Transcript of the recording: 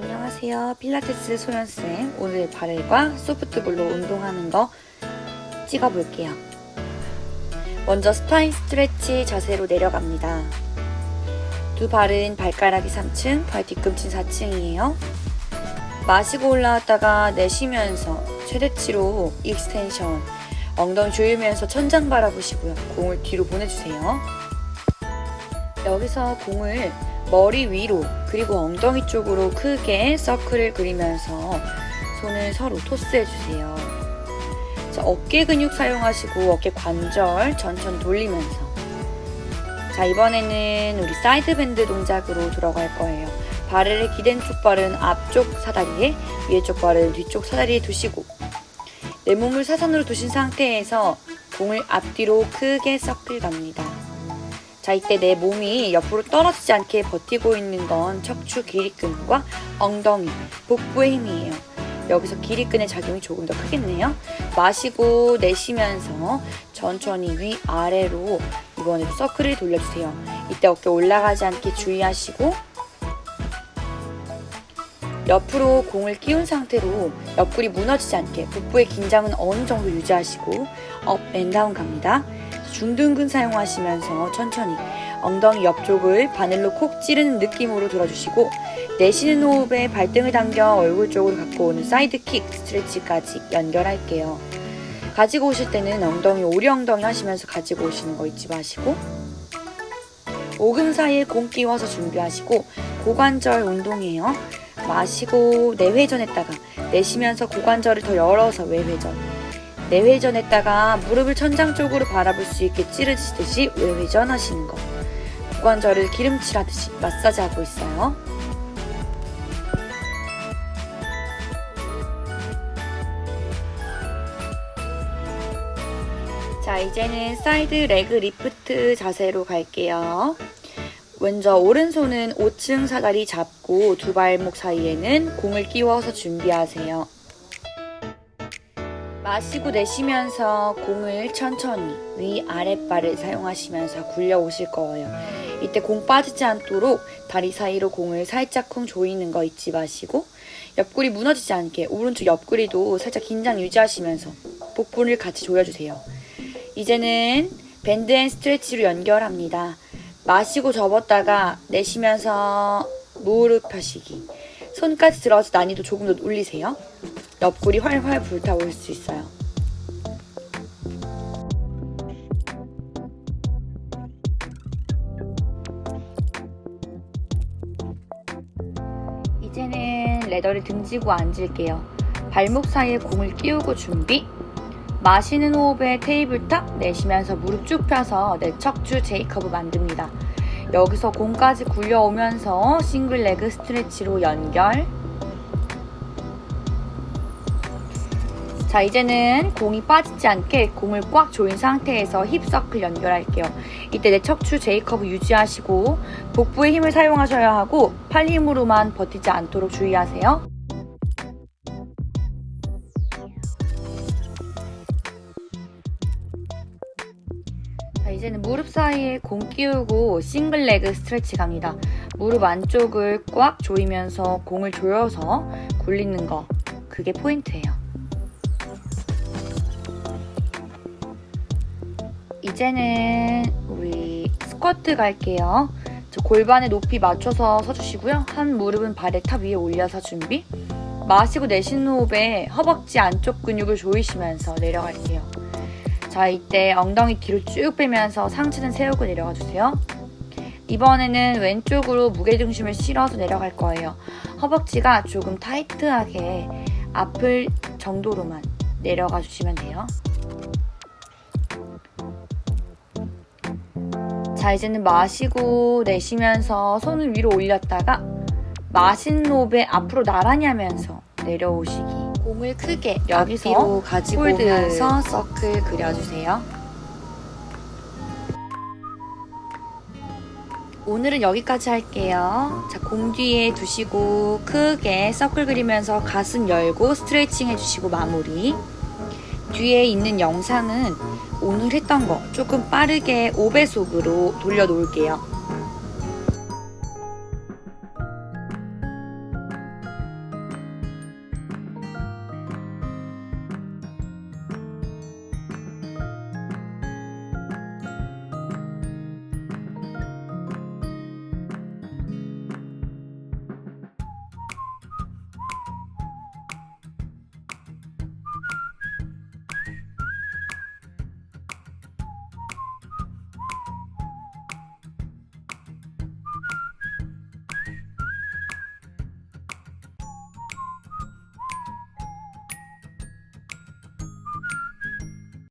안녕하세요. 필라테스 소연쌤. 오늘 발과 소프트볼로 운동하는 거 찍어볼게요. 먼저 스파인 스트레치 자세로 내려갑니다. 두 발은 발가락이 3층, 발 뒤꿈치 4층이에요. 마시고 올라왔다가 내쉬면서 최대치로 익스텐션, 엉덩이 조이면서 천장 바라보시고요. 공을 뒤로 보내주세요. 여기서 공을 머리 위로 그리고 엉덩이 쪽으로 크게 서클을 그리면서 손을 서로 토스해 주세요. 자, 어깨 근육 사용하시고 어깨 관절 천천히 돌리면서 자 이번에는 우리 사이드 밴드 동작으로 들어갈 거예요. 발을 기댄 쪽 발은 앞쪽 사다리에 위에 쪽 발은 뒤쪽 사다리에 두시고 내 몸을 사선으로 두신 상태에서 공을 앞뒤로 크게 서클 갑니다. 자, 이때 내 몸이 옆으로 떨어지지 않게 버티고 있는 건 척추 길이끈과 엉덩이, 복부의 힘이에요. 여기서 길이끈의 작용이 조금 더 크겠네요. 마시고 내쉬면서 천천히 위아래로 이번에도 서클을 돌려주세요. 이때 어깨 올라가지 않게 주의하시고 옆으로 공을 끼운 상태로 옆구리 무너지지 않게 복부의 긴장은 어느 정도 유지하시고 업, 앤 다운 갑니다. 중둔근 사용하시면서 천천히 엉덩이 옆쪽을 바늘로 콕 찌르는 느낌으로 들어주시고 내쉬는 호흡에 발등을 당겨 얼굴 쪽으로 갖고 오는 사이드킥 스트레치까지 연결할게요. 가지고 오실 때는 엉덩이 오리 엉덩이 하시면서 가지고 오시는 거 잊지 마시고 오금 사이에 공 끼워서 준비하시고 고관절 운동이에요. 마시고 내회전 했다가 내쉬면서 고관절을 더 열어서 외회전 내회전했다가 무릎을 천장 쪽으로 바라볼 수 있게 찌르시듯이 외회전 하시는 거. 고관절을 기름칠하듯이 마사지하고 있어요. 자, 이제는 사이드 레그 리프트 자세로 갈게요. 먼저 오른손은 5층 사다리 잡고 두 발목 사이에는 공을 끼워서 준비하세요. 마시고 내쉬면서 공을 천천히 위 아랫발을 사용하시면서 굴려 오실 거예요. 이때 공 빠지지 않도록 다리 사이로 공을 살짝 쿵 조이는 거 잊지 마시고 옆구리 무너지지 않게 오른쪽 옆구리도 살짝 긴장 유지하시면서 복부를 같이 조여주세요. 이제는 밴드 앤 스트레치로 연결합니다. 마시고 접었다가 내쉬면서 무릎 펴시기. 손까지 들어서 난이도 조금 더 올리세요. 옆구리 활활 불타올 수 있어요. 이제는 레더를 등지고 앉을게요. 발목 사이에 공을 끼우고 준비. 마시는 호흡에 테이블 탑 내쉬면서 무릎 쭉 펴서 내 척추 제이커브 만듭니다. 여기서 공까지 굴려오면서 싱글 레그 스트레치로 연결. 자, 이제는 공이 빠지지 않게 공을 꽉 조인 상태에서 힙 서클 연결할게요. 이때 내 척추 제이커브 유지하시고 복부의 힘을 사용하셔야 하고 팔 힘으로만 버티지 않도록 주의하세요. 자, 이제는 무릎 사이에 공 끼우고 싱글 레그 스트레치 갑니다. 무릎 안쪽을 꽉 조이면서 공을 조여서 굴리는 거. 그게 포인트예요. 이제는 우리 스쿼트 갈게요. 저 골반의 높이 맞춰서 서주시고요. 한 무릎은 발의 탑 위에 올려서 준비. 마시고 내쉬는 호흡에 허벅지 안쪽 근육을 조이시면서 내려갈게요. 자, 이때 엉덩이 뒤로 쭉 빼면서 상체는 세우고 내려가 주세요. 이번에는 왼쪽으로 무게중심을 실어서 내려갈 거예요. 허벅지가 조금 타이트하게 아플 정도로만 내려가 주시면 돼요. 자, 이제는 마시고 내쉬면서 손을 위로 올렸다가 마시는 호흡에 앞으로 나란히 하면서 내려오시기. 공을 크게 여기서 앞뒤로 가지고 홀드. 오면서 서클 그려주세요. 오늘은 여기까지 할게요. 자, 공 뒤에 두시고 크게 서클 그리면서 가슴 열고 스트레칭 해주시고 마무리. 뒤에 있는 영상은 오늘 했던 거 조금 빠르게 5배속으로 돌려 놓을게요.